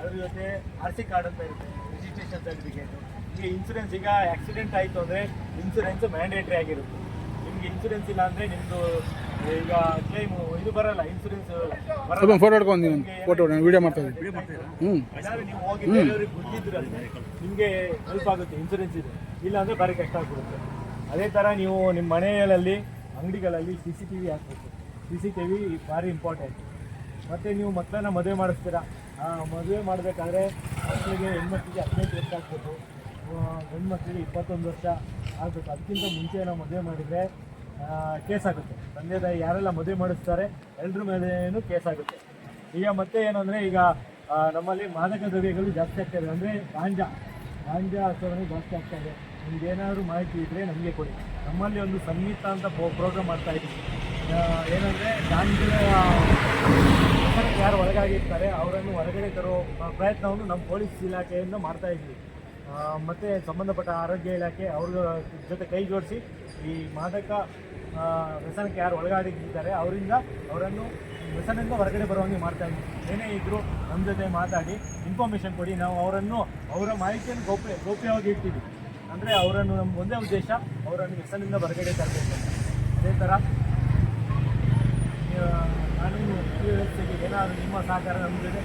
ಅದ್ರ ಜೊತೆ R C card ಅಂತ ಇರುತ್ತೆ ರಿಜಿಸ್ಟ್ರೇಷನ್ ಸರ್ಟಿಫಿಕೇಟ್ ಈಗ ಇನ್ಸೂರೆನ್ಸ್ ಈಗ ಆಕ್ಸಿಡೆಂಟ್ ಆಯಿತು ಅಂದರೆ ಇನ್ಸೂರೆನ್ಸ್ ಮ್ಯಾಂಡೇಟ್ರಿ ಆಗಿರುತ್ತೆ. ನಿಮಗೆ ಇನ್ಸೂರೆನ್ಸ್ ಇಲ್ಲ ಅಂದರೆ ನಿಮ್ಮದು ಈಗ ಕ್ಲೈಮು ಇದು ಬರಲ್ಲ ಇನ್ಸೂರೆನ್ಸ್ ಸ್ವಲ್ಪ ಫೋಟೋ ಹಿಡ್ಕೊಂಡು ನೀವು ಫೋಟೋ ನಾನು ವೀಡಿಯೋ ಮಾಡ್ತಾ ಇದ್ದೀನಿ. ಹ್ಞೂ ನೀವು ಹೋಗಿ ಬೇರೆಯವ್ರಿಗೆ ಗುದ್ದಿದ್ರಲ್ಲಿ ನಿಮಗೆ ಹೆಲ್ಪ್ ಆಗುತ್ತೆ ಇನ್ಸೂರೆನ್ಸ್ ಇದೆ. ಇಲ್ಲ ಅಂದರೆ ಭಾರಿ ಕಷ್ಟ ಆಗ್ಬಿಡುತ್ತೆ. ಅದೇ ಥರ ನೀವು ನಿಮ್ಮ ಮನೆಗಳಲ್ಲಿ ಅಂಗಡಿಗಳಲ್ಲಿ ಸಿ ಸಿ ಟಿ ವಿ ಹಾಕ್ಬೇಕು. ಸಿ ಸಿ ಟಿ ವಿ ಭಾರಿ ಇಂಪಾರ್ಟೆಂಟ್ ಮತ್ತು ನೀವು ಮಕ್ಕಳನ್ನ ಮದುವೆ ಮಾಡಿಸ್ತೀರಾ? ಮದುವೆ ಮಾಡಬೇಕಾದ್ರೆ ಮಕ್ಕಳಿಗೆ ಹೆಣ್ಮಕ್ಳಿಗೆ ಹದಿನೈದು ವರ್ಷ ಆಗ್ಬೇಕು ಗಂಡು ಮಕ್ಕಳಿಗೆ ಇಪ್ಪತ್ತೊಂದು ವರ್ಷ ಆಗಬೇಕು. ಅದಕ್ಕಿಂತ ಮುಂಚೆ ನಾವು ಮದುವೆ ಮಾಡಿದರೆ ಕೇಸ್ ಆಗುತ್ತೆ. ತಂದೆ, ತಾಯಿ ಯಾರೆಲ್ಲ ಮದುವೆ ಮಾಡಿಸ್ತಾರೆ ಎಲ್ಲರ ಮೇಲೇನು ಕೇಸ್ ಆಗುತ್ತೆ. ಈಗ ಮತ್ತೆ ಏನಂದರೆ, ಈಗ ನಮ್ಮಲ್ಲಿ ಮಾದಕ ದ್ರವ್ಯಗಳು ಜಾಸ್ತಿ ಆಗ್ತಾ ಇದೆ ಅಂದರೆ ಗಾಂಜಾ. ಗಾಂಜಾ ಆಚರಣೆ ಜಾಸ್ತಿ ಆಗ್ತಾ ಇದೆ. ನಿಮ್ಗೆ ಏನಾದರೂ ಮಾಹಿತಿ ಇದ್ದರೆ ನಮಗೆ ಕೊಡಿ. ನಮ್ಮಲ್ಲಿ ಒಂದು ಸಂಗೀತ ಅಂತ ಪ್ರೋಗ್ರಾಮ್ ಮಾಡ್ತಾ ಇದ್ದೀವಿ. ಏನಂದರೆ ಗಾಂಜಾ ಯಾರು ಒಳಗಾಗಿರ್ತಾರೆ ಅವರನ್ನು ಹೊರಗಡೆ ತರೋ ಪ್ರಯತ್ನವನ್ನು ನಮ್ಮ ಪೊಲೀಸ್ ಇಲಾಖೆಯಿಂದ ಮಾಡ್ತಾ ಇದ್ವಿ ಮತ್ತು ಸಂಬಂಧಪಟ್ಟ ಆರೋಗ್ಯ ಇಲಾಖೆ ಅವ್ರ ಜೊತೆ ಕೈ ಜೋಡಿಸಿ ಈ ಮಾದಕ ವ್ಯಸನಕ್ಕೆ ಯಾರು ಒಳಗಾಗಿದ್ದಾರೆ, ಅವರಿಂದ ಅವರನ್ನು ವ್ಯಸನದಿಂದ ಹೊರಗಡೆ ಬರುವಂಗೆ ಮಾಡ್ತಾ ಇದ್ವಿ ಏನೇ ಇದ್ದರೂ ನಮ್ಮ ಜೊತೆ ಮಾತಾಡಿ ಇನ್ಫಾರ್ಮೇಷನ್ ಕೊಡಿ, ನಾವು ಅವರನ್ನು, ಅವರ ಮಾಹಿತಿಯನ್ನು ಗೌಪ್ಯ, ಗೌಪ್ಯವಾಗಿ ಇಡ್ತೀವಿ ಅಂದರೆ ಅವರನ್ನು ನಮ್ಮ ಒಂದೇ ಉದ್ದೇಶ, ಅವರನ್ನು ವ್ಯಸನದಿಂದ ಹೊರಗಡೆ ತರಬೇಕು ಅದೇ ಥರ ನಾನು ಏನಾದರೂ ನಿಮ್ಮ ಸಹಕಾರ ನಮ್ಮ ಜೊತೆ.